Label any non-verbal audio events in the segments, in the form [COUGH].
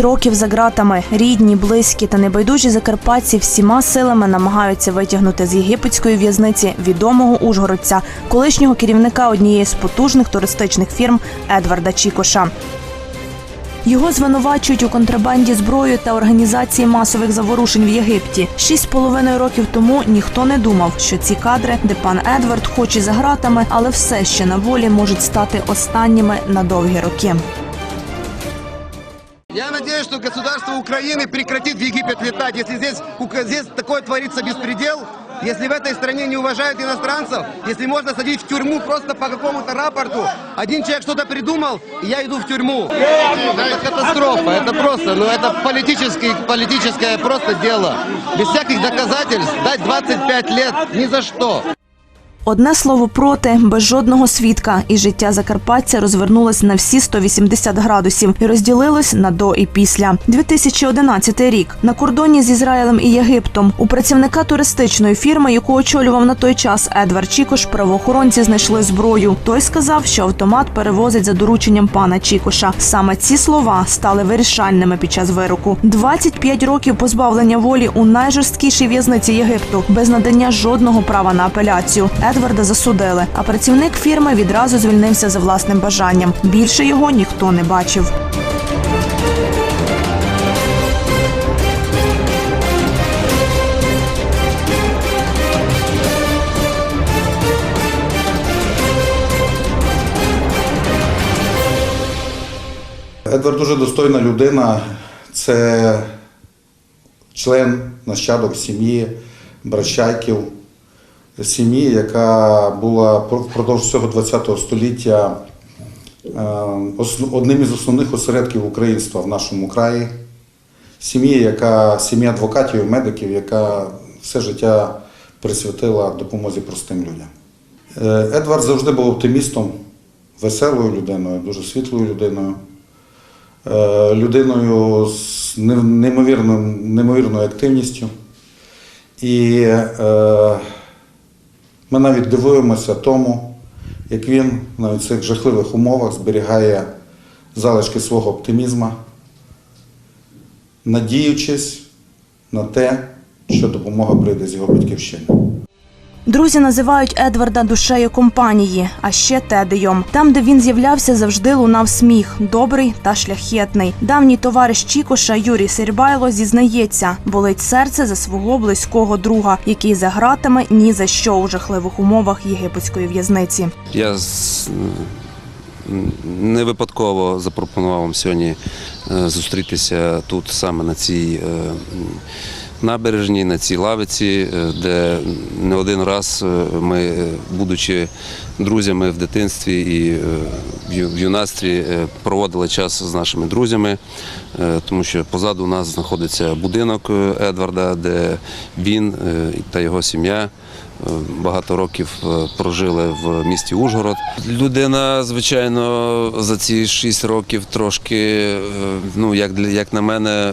Шість років за ґратами рідні, близькі та небайдужі закарпатці всіма силами намагаються витягнути з єгипетської в'язниці відомого ужгородця, колишнього керівника однієї з потужних туристичних фірм Едварда Чікоша. Його звинувачують у контрабанді зброї та організації масових заворушень в Єгипті. Шість з половиною років тому ніхто не думав, що ці кадри, де пан Едвард, хоч і за ґратами, але все ще на волі, можуть стати останніми на довгі роки. Я надеюсь, что государство Украины прекратит в Египет летать, если здесь, здесь такое творится беспредел, если в этой стране не уважают иностранцев, если можно садить в тюрьму просто по какому-то рапорту. Один человек что-то придумал, и я иду в тюрьму. Это катастрофа, это просто, ну это политический, политическое просто дело. Без всяких доказательств дать 25 лет ни за что. Одне слово проти, без жодного свідка, і життя Закарпаття розвернулось на всі 180 градусів і розділилось на до і після. 2011 рік на кордоні з Ізраїлем і Єгиптом у працівника туристичної фірми, яку очолював на той час Едвард Чікош, правоохоронці знайшли зброю. Той сказав, що автомат перевозить за дорученням пана Чікоша. Саме ці слова стали вирішальними під час вироку. 25 років позбавлення волі у найжорсткішій в'язниці Єгипту без надання жодного права на апеляцію. Едварда засудили, а працівник фірми відразу звільнився за власним бажанням. Більше його ніхто не бачив. Едвард дуже достойна людина. Це член нащадок сім'ї Бращайків, сім'ї, яка була впродовж всього ХХ століття е, одним із основних осередків українства в нашому краї. Сім'ї, яка сім'я адвокатів медиків, яка все життя присвятила допомозі простим людям. Е, Едвард завжди був оптимістом, веселою людиною, дуже світлою людиною е, людиною з не- неймовірним- неймовірною активністю. І е, ми навіть дивуємося тому, як він навіть в цих жахливих умовах зберігає залишки свого оптимізму, надіючись на те, що допомога прийде з його батьківщини. Друзі називають Едварда душею компанії, а ще Тедеєм. Там, де він з'являвся, завжди лунав сміх, добрий та шляхетний. Давній товариш Чікоша Юрій Сербайло зізнається, болить серце за свого близького друга, який за ґратами ні за що у жахливих умовах єгипетської в'язниці. Я не випадково запропонував вам сьогодні е, зустрітися тут саме на цій м, набережній, на цій лавиці, е, де не один раз е, ми, е, будучи друзями в дитинстві і в юнацтві, проводили час з нашими друзями, тому що позаду нас знаходиться будинок Едварда, де він та його сім'я багато років прожили в місті Ужгород. Людина, звичайно, за ці шість років трошки, ну як для як на мене,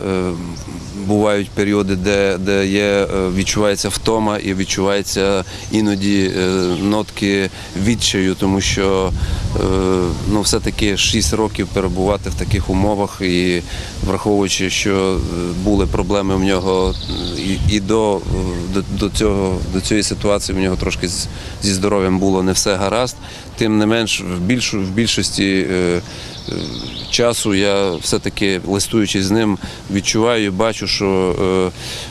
бувають періоди, де, де є, е, відчувається втома і відчувається іноді е, нотки відчаю, тому що е, ну, все-таки 6 років перебувати в таких умовах і враховуючи, що були проблеми в нього і, і до, до, до, цього, до цієї ситуації в нього трошки зі здоров'ям було не все гаразд. Тим не менш, в, більшу, в більшості часу я все-таки листуючись з ним, відчуваю і бачу, що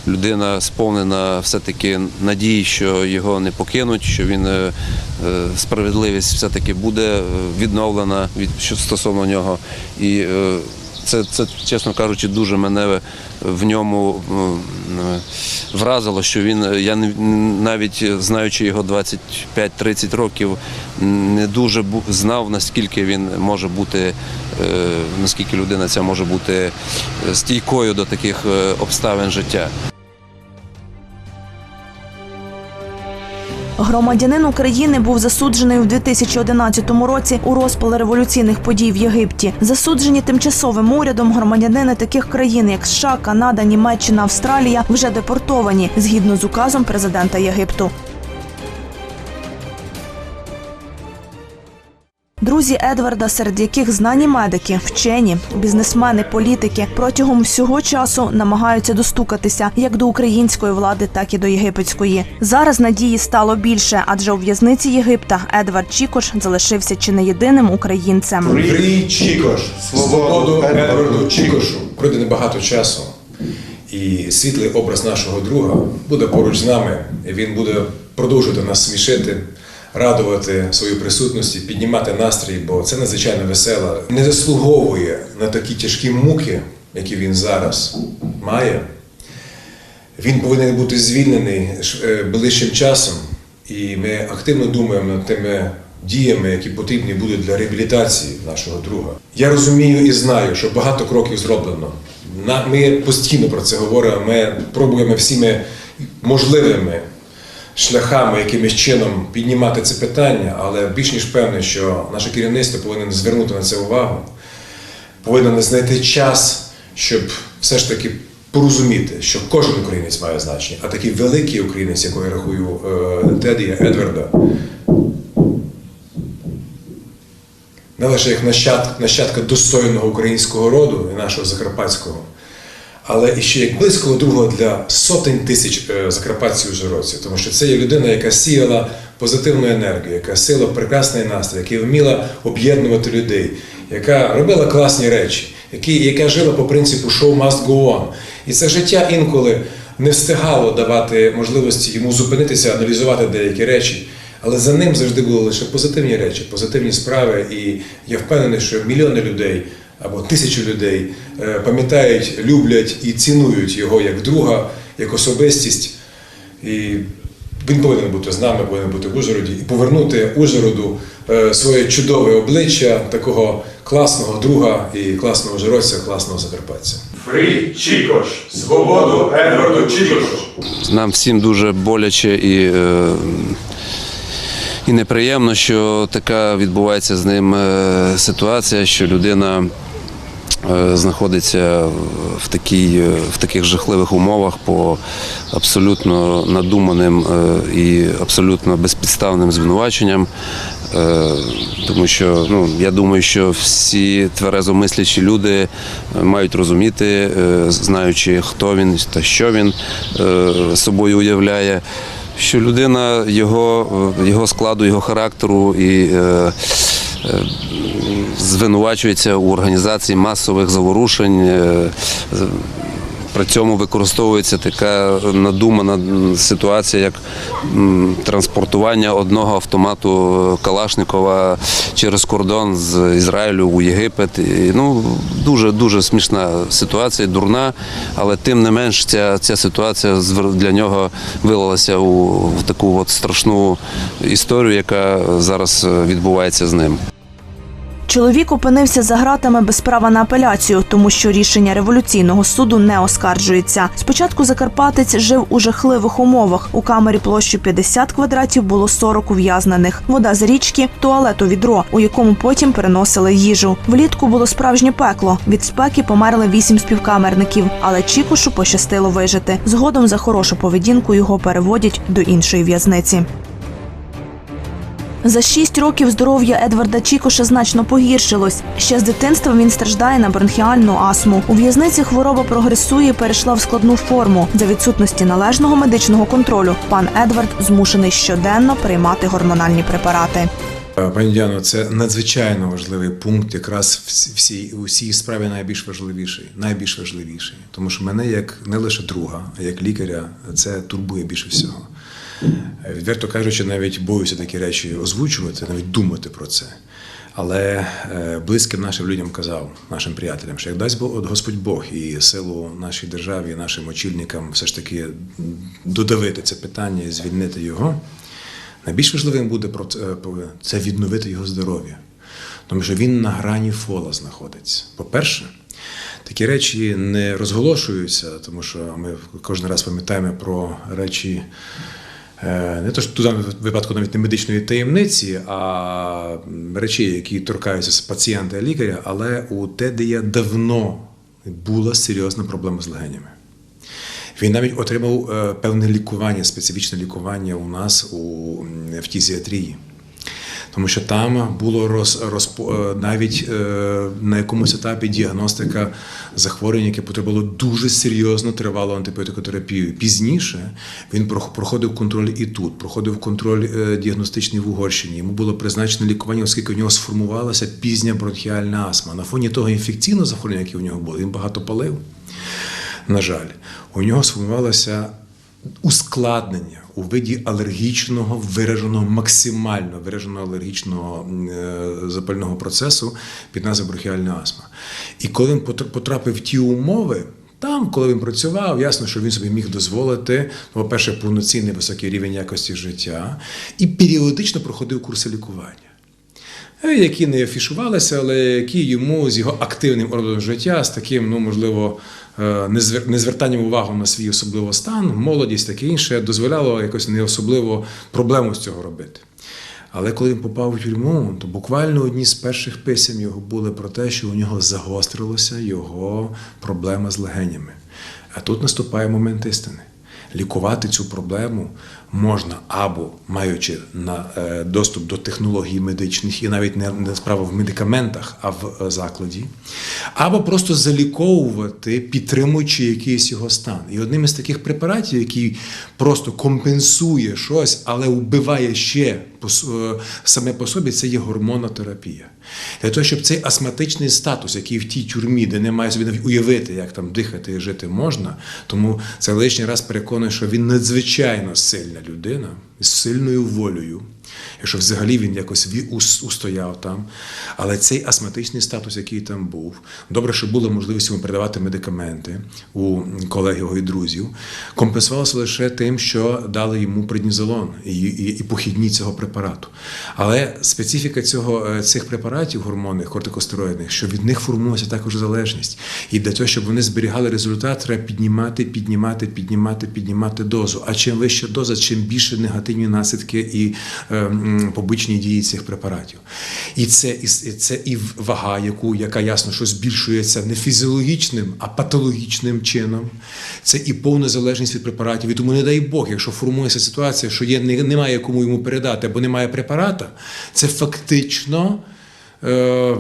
е, людина сповнена все-таки надії, що його не покинуть, що він е, е, справедливість все-таки буде відновлена від стосовно нього. І це, це, чесно кажучи, дуже мене в ньому е, вразило, що він, е, я навіть знаючи його 25-30 років, не дуже знав, наскільки він може бути, е, наскільки людина ця може бути е, стійкою до таких е, обставин життя. Громадянин України був засуджений у 2011 році у розпал революційних подій в Єгипті. Засуджені тимчасовим урядом громадянини таких країн, як США, Канада, Німеччина, Австралія, вже депортовані згідно з указом президента Єгипту. Друзі Едварда, серед яких знані медики, вчені, бізнесмени, політики, протягом всього часу намагаються достукатися як до української влади, так і до єгипетської. Зараз надії стало більше, адже у в'язниці Єгипта Едвард Чікош залишився чи не єдиним українцем. Фрі Чікош, свободу Едварду Едварду Чікошу. Пройде небагато часу, і світлий образ нашого друга буде поруч з нами, він буде продовжувати нас смішити, радувати свою присутністю, піднімати настрій, бо це надзвичайно весело. Не заслуговує на такі тяжкі муки, які він зараз має. Він повинен бути звільнений е, ближчим часом, і ми активно думаємо над тими діями, які потрібні будуть для реабілітації нашого друга. Я розумію і знаю, що багато кроків зроблено. Ми постійно про це говоримо. Ми пробуємо всіми можливими шляхами, якимось чином піднімати це питання, але більш ніж певне, що наше керівництво повинно звернути на це увагу повинен знайти час, щоб все ж таки порозуміти, що кожен українець має значення, а такий великий українець, якого я рахую е, Тедія Едварда, не лише як нащадка, нащадка достойного українського роду і нашого закарпатського, але ще як близького друга для сотень тисяч е, закарпатців ужгородців, тому що це є людина, яка сіяла позитивну енергію, яка сила прекрасний настрій, яка вміла об'єднувати людей, яка робила класні речі, яка жила по принципу «show must go on». І це життя інколи не встигало давати можливості йому зупинитися, аналізувати деякі речі. Але за ним завжди були лише позитивні речі, позитивні справи. І я впевнений, що мільйони людей або тисячі людей е, пам'ятають, люблять і цінують його як друга, як особистість. І він повинен бути з нами, повинен бути в Ужгороді і повернути Ужгороду е, своє чудове обличчя такого класного друга і класного ужгородця, класного закарпатця. Фрі Чікош, свободу Едварду Чікошу. Нам всім дуже боляче і, е, і неприємно, що така відбувається з ним ситуація, що людина знаходиться в, такій, е, в таких жахливих умовах по абсолютно надуманим е, і абсолютно безпідставним звинуваченням. Е, Тому що ну, я думаю, що всі тверезомислячі люди е, мають розуміти, е, знаючи, хто він та що він е, собою уявляє, що людина його, е, його складу, його характеру і е, е, звинувачується у організації масових заворушень. е, При цьому використовується така надумана ситуація, як транспортування одного автомату Калашникова через кордон з Ізраїлю у Єгипет. І, ну, дуже дуже смішна ситуація, дурна, але тим не менш ця, ця ситуація для нього вилилася у в таку от страшну історію, яка зараз е, відбувається з ним. Чоловік опинився за ґратами без права на апеляцію, тому що рішення революційного суду не оскаржується. Спочатку Закарпатець жив у жахливих умовах. У камері площу 50 квадратів було 40 ув'язнених. Вода з річки, туалет у відро, у якому потім переносили їжу. Влітку було справжнє пекло. Від спеки померли вісім співкамерників, але Чікушу пощастило вижити. Згодом за хорошу поведінку його переводять до іншої в'язниці. За шість років здоров'я Едварда Чікоша значно погіршилось. Ще з дитинства він страждає на бронхіальну астму. У в'язниці хвороба прогресує перейшла в складну форму. За відсутності належного медичного контролю пан Едвард змушений щоденно приймати гормональні препарати. Е, Пані Діано, це надзвичайно важливий пункт, якраз всій у всій справі найбільш важливіший, найбільш важливіший. Тому що мене як не лише друга, а як лікаря, це турбує більше всього. Е, Відверто кажучи, навіть боюся такі речі озвучувати, навіть думати про це. Але е, близьким нашим людям казав, нашим приятелям, що як дасть Господь Бог і силу нашій державі, нашим очільникам все ж таки додавити це питання і звільнити його. Найбільш важливим буде це, це відновити його здоров'я, тому що він на грані фола знаходиться. По-перше, такі речі не розголошуються, тому що ми кожен раз пам'ятаємо про речі. Е, Не то що в випадку навіть не медичної таємниці, а речей, які торкаються пацієнта і лікаря, але у Тедія давно була серйозна проблема з легенями. Він навіть отримав е, певне лікування, специфічне лікування у нас у в фтізіатрії. Тому що там було роз, розпо, е, навіть е, на якомусь етапі діагностика захворювань, яке потребувало дуже серйозно тривалу антибіотикотерапію. Пізніше він проходив контроль і тут, проходив контроль е, діагностичний в Угорщині. Йому було призначено лікування, оскільки у нього сформувалася пізня бронхіальна астма. На фоні того інфекційного захворювання, яке у нього було, він багато палив. На жаль, у нього сформувалося ускладнення у виді алергічного вираженого, максимально вираженого алергічного е, запального процесу під назвою бронхіальна астма. І коли він потр- потрапив в ті умови, там, коли він працював, ясно, що він собі міг дозволити, ну, по-перше, повноцінний високий рівень якості життя і періодично проходив курси лікування. Е, які не афішувалися, але які йому з його активним родом життя, з таким, ну можливо, е, незвер- незвертанням увагу на свій особливий стан, молодість, таке інше, дозволяло якось не особливо проблему з цього робити. Але коли він попав у тюрму, то буквально одні з перших писем його були про те, що у нього загострилася його проблема з легенями. А тут наступає момент істини. Лікувати цю проблему можна або маючи на е, доступ до технологій медичних, і навіть не, не справа в медикаментах, а в е, закладі, або просто заліковувати, підтримуючи якийсь його стан. І одним із таких препаратів, який просто компенсує щось, але вбиває ще саме по собі, це є гормонотерапія. Для того, щоб цей астматичний статус, який в тій тюрмі, де немає собі навіть уявити, як там дихати і жити можна, тому це лишній раз переконує, що він надзвичайно сильна людина з сильною волею. Якщо взагалі він якось устояв там. Але цей астматичний статус, який там був, добре, що була можливість йому передавати медикаменти у колег його і друзів, компенсувалося лише тим, що дали йому преднізолон і, і, і похідні цього препарату. Але специфіка цього, е, цих препаратів гормонних, кортикостероїдних, що від них формується також залежність. І для того, щоб вони зберігали результат, треба піднімати, піднімати, піднімати, піднімати дозу. А чим вища доза, чим більше негативні наслідки і е, м, побічні дії цих препаратів. І це, і це і вага, яку, яка ясно, що збільшується не фізіологічним, а патологічним чином. Це і повна залежність від препаратів. І тому не дай Бог, якщо формується ситуація, що є, немає кому йому передати, або немає препарата, це фактично. Е,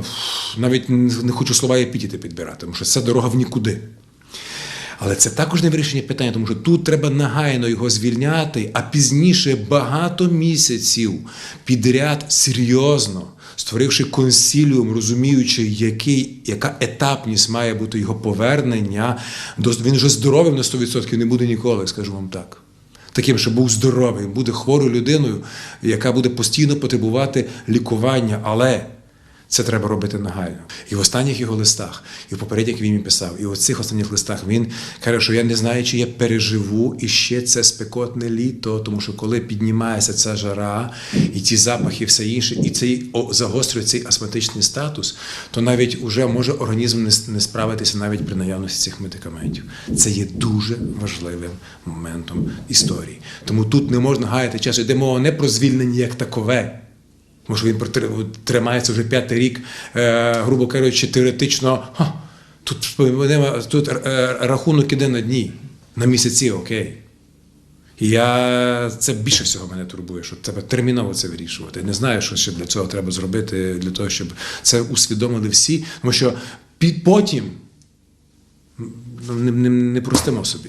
навіть не хочу слова епітети підбирати, тому що це дорога в нікуди. Але це також не вирішення питання, тому що тут треба нагайно його звільняти, а пізніше багато місяців підряд серйозно, створивши консіліум, розуміючи, який, яка етапність має бути його повернення. До, він вже здоровим на 100% не буде ніколи, скажу вам так. Таким, що був здоровий, буде хворою людиною, яка буде постійно потребувати лікування, але це треба робити нагально. І в останніх його листах, і в попередніх він писав, і в цих останніх листах він каже, що я не знаю, чи я переживу іще це спекотне літо, тому що коли піднімається ця жара, і ті запахи, і все інше, і цей о, загострює цей астматичний статус, то навіть уже може організм не справитися навіть при наявності цих медикаментів. Це є дуже важливим моментом історії. Тому тут не можна гаяти часу. Йде мова не про звільнення як такове. Може, він тримається вже п'ятий рік, е, грубо кажучи, теоретично. Ха, тут, тут е, рахунок іде на дні, на місяці, окей. Я це більше всього мене турбує, що треба терміново це вирішувати. Не знаю, що ще для цього треба зробити, для того, щоб це усвідомили всі, тому що потім ну, не, не, не простимо собі.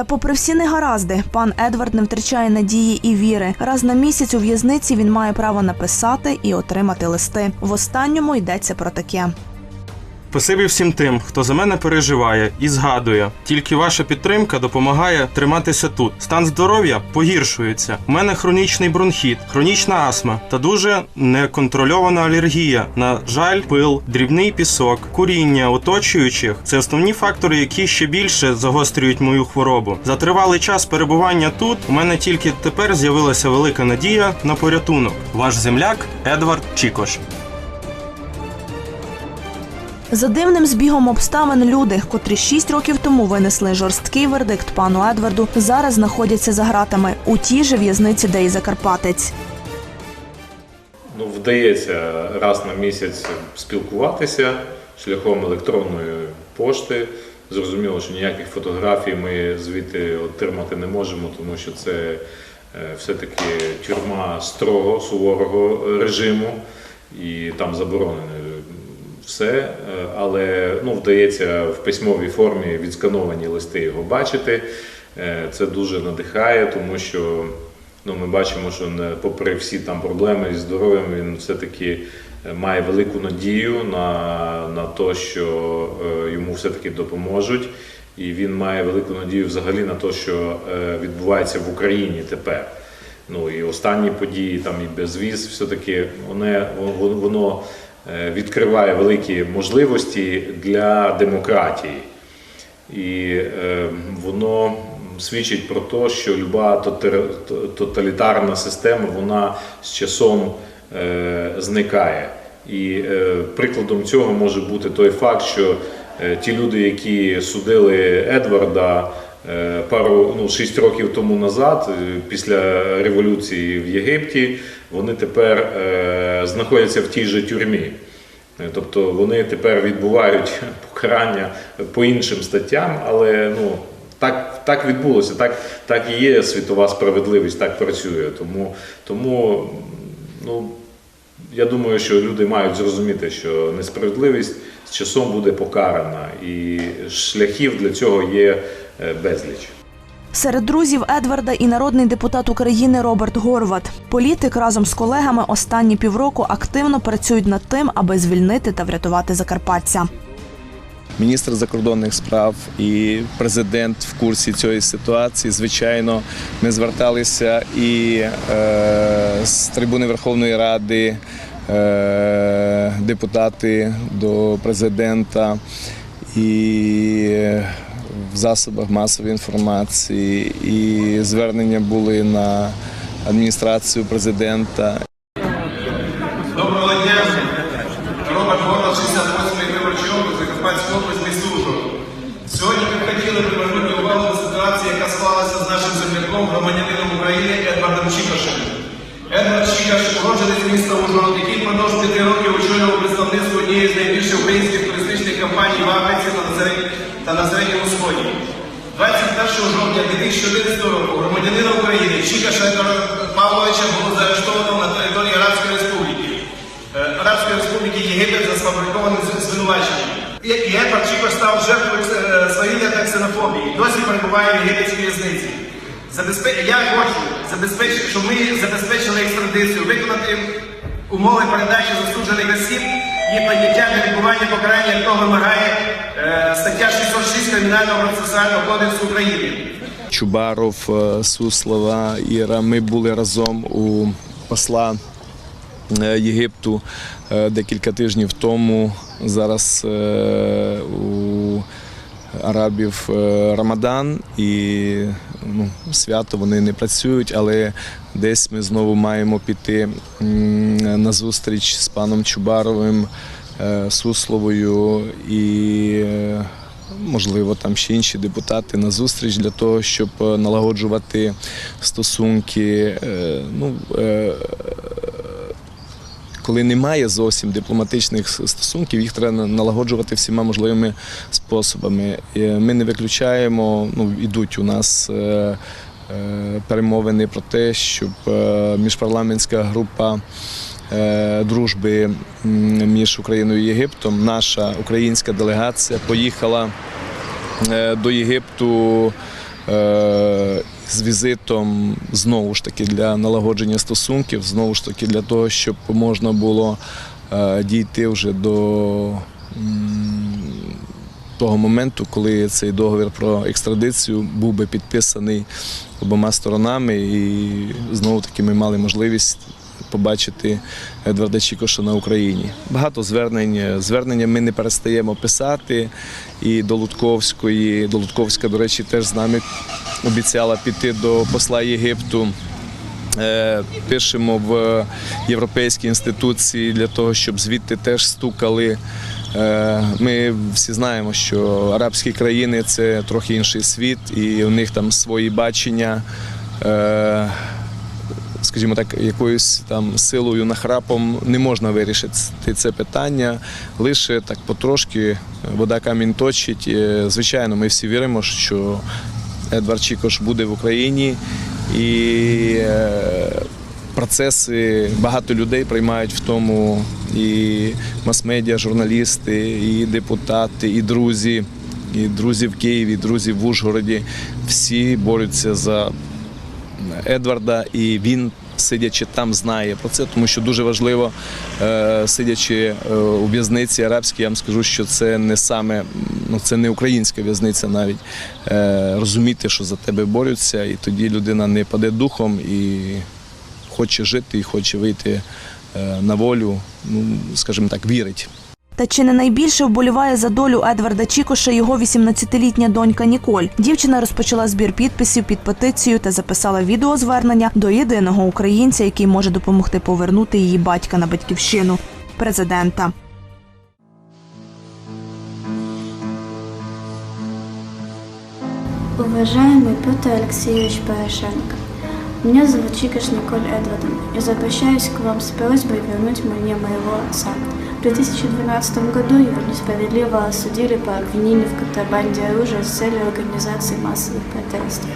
Та попри всі негаразди, пан Едвард не втрачає надії і віри. Раз на місяць у в'язниці він має право написати і отримати листи. В останньому йдеться про таке. Спасибі всім тим, хто за мене переживає і згадує. Тільки ваша підтримка допомагає триматися тут. Стан здоров'я погіршується. У мене хронічний бронхіт, хронічна астма та дуже неконтрольована алергія. На жаль, пил, дрібний пісок, куріння оточуючих це основні фактори, які ще більше загострюють мою хворобу. За тривалий час перебування тут у мене тільки тепер з'явилася велика надія на порятунок. Ваш земляк Едвард Чікош. За дивним збігом обставин люди, котрі шість років тому винесли жорсткий вердикт пану Едварду, зараз знаходяться за ґратами у тій же в'язниці, де і Закарпатець. Ну, вдається раз на місяць спілкуватися шляхом електронної пошти. Зрозуміло, що ніяких фотографій ми звідти отримати не можемо, тому що це е, все-таки тюрма строго суворого режиму, і там заборонено все, е, але ну, вдається в письмовій формі відскановані листи його бачити. Е, Це дуже надихає, тому що ну, ми бачимо, що не, попри всі там проблеми зі здоров'ям, він все-таки е, має велику надію на, на те, що йому все-таки допоможуть. І він має велику надію взагалі на те, що відбувається в Україні тепер. Ну і останні події, там і безвіз, все-таки воно, воно, відкриває великі можливості для демократії. І е, воно свідчить про те, що люба тоталітарна система вона з часом е, зникає. І е, прикладом цього може бути той факт, що е, ті люди, які судили Едварда е, пару ну, шість років тому назад, е, після революції в Єгипті, вони тепер е, знаходяться в тій же тюрмі. Е, Тобто вони тепер відбувають [LAUGHS] покарання по іншим статтям, але ну, так, так відбулося, так, так і є світова справедливість, так працює. Тому, тому ну, я думаю, що люди мають зрозуміти, що несправедливість з часом буде покарана, і шляхів для цього є е, безліч. Серед друзів Едварда і народний депутат України Роберт Горват. Політик разом з колегами останні півроку активно працюють над тим, аби звільнити та врятувати Закарпаття. міністр закордонних справ і президент в курсі цієї ситуації. Звичайно, ми зверталися і е, з трибуни Верховної Ради. Е, Депутати до президента і в засобах масової інформації, і звернення були на адміністрацію президента Доброго дня. Роберт Горват, 68-й виборчий округ, Закарпатська область, місто Ужгород. Сьогодні ми хотіли привернути увагу до ситуації, яка склалася з нашим земляком, громадянином України Едвардом Чікашем. Едвард Чікаш – уродженець міста Ужгород, який впродовж п'яти років очолював представництво однієї з найбільших українських туристичних компаній в Африці та на Серед- та на Середньому Сході. 21 жовтня 2011 року громадянина України Чікаша Едварда Павловича було заарештовано на території Арабської Республіки. Е, Арабської Республіки Єгипет за сфабрикованим звинуваченням. І Едвард став жертвою е, свавілля та ксенофобії. Досі перебуває в єгипетській в'язниці. Я хочу забезпечити, щоб ми забезпечили екстрадицію, виконати умови передачі засуджених осіб і прийняття відбування покарання, як вимагає е, стаття 606 Кримінального процесуального кодексу України. Чубаров, е, Суслова, Іра. Ми були разом у посла е, Єгипту декілька тижнів тому. Зараз у арабів Рамадан і ну, свято вони не працюють, але десь ми знову маємо піти на зустріч з паном Чубаровим, е, Сусловою і е, можливо, там ще інші депутати на зустріч для того, щоб е, налагоджувати стосунки. Ну, коли немає зовсім дипломатичних стосунків, їх треба налагоджувати всіма можливими способами. Ми не виключаємо, ну ідуть у нас. е, е, Перемовини про те, щоб е, міжпарламентська група дружби між Україною і Єгиптом, наша українська делегація поїхала до Єгипту з візитом знову ж таки для налагодження стосунків, знову ж таки для того, щоб можна було е, дійти вже до того моменту, коли цей договір про екстрадицію був би підписаний обома сторонами, і знову таки ми мали можливість побачити Едварда Чікоша на Україні. Багато звернень. Звернення ми не перестаємо писати. І до Лутковської, до Лутковська, до речі, теж з нами обіцяла піти до посла Єгипту. Е, Пишемо в європейські інституції для того, щоб звідти теж стукали. Е, Ми всі знаємо, що арабські країни це трохи інший світ, і у них там свої бачення. Е, Скажімо так, якоюсь там силою нахрапом не можна вирішити це питання. Лише так потрошки вода камінь точить. Е, Звичайно, ми всі віримо, що Едвард Чікош буде в Україні І е, процеси багато людей приймають в тому і мас-медіа, журналісти, і депутати, і друзі, і друзі в Києві, і друзі в Ужгороді. Всі борються за Едварда, і він, сидячи там, знає про це, тому що дуже важливо, е, сидячи е, у в'язниці арабській, я вам скажу, що це не саме, ну це не українська в'язниця навіть. Е, Розуміти, що за тебе борються, і тоді людина не паде духом і хоче жити, і хоче вийти на волю, ну, скажімо так, вірить. Та чи не найбільше вболіває за долю Едварда Чікоша його 18-літня донька Ніколь. Дівчина розпочала збір підписів під петицію та записала відеозвернення до єдиного українця, який може допомогти повернути її батька на батьківщину президента. Уважаемый Петр Алексеевич Порошенко, меня зовут Чикаш Николь Эдвардовна. Я обращаюсь к вам с просьбой вернуть мне моего отца. В 2012 году его несправедливо осудили по обвинению в контрабанде оружия с целью организации массовых протестов.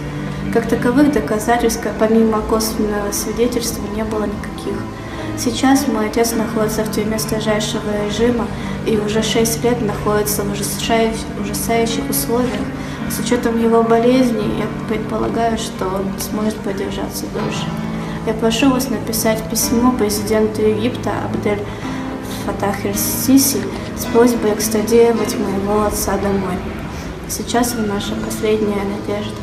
Как таковых доказательств, помимо косвенного свидетельства, не было никаких. Сейчас мой отец находится в тюрьме строжайшего режима и уже 6 лет находится в ужасающих условиях. С учетом его болезни, я предполагаю, что он сможет продержаться дольше. Я прошу вас написать письмо президенту Египта Абдель Фатах Эль-Сиси с просьбой экстрадировать моего отца домой. Сейчас вы наша последняя надежда.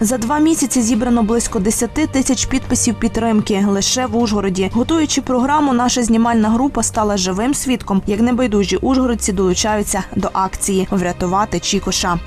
За два місяці зібрано близько 10 тисяч підписів підтримки лише в Ужгороді. Готуючи програму, наша знімальна група стала живим свідком, як небайдужі ужгородці долучаються до акції врятувати Чікоша.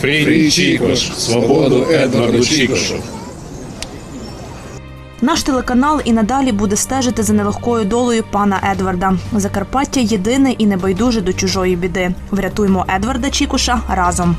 Фрі Чікош, свободу Едварду Чікошу. Наш телеканал і надалі буде стежити за нелегкою долею пана Едварда. Закарпаття єдине і небайдуже до чужої біди. Врятуймо Едварда Чікуша разом.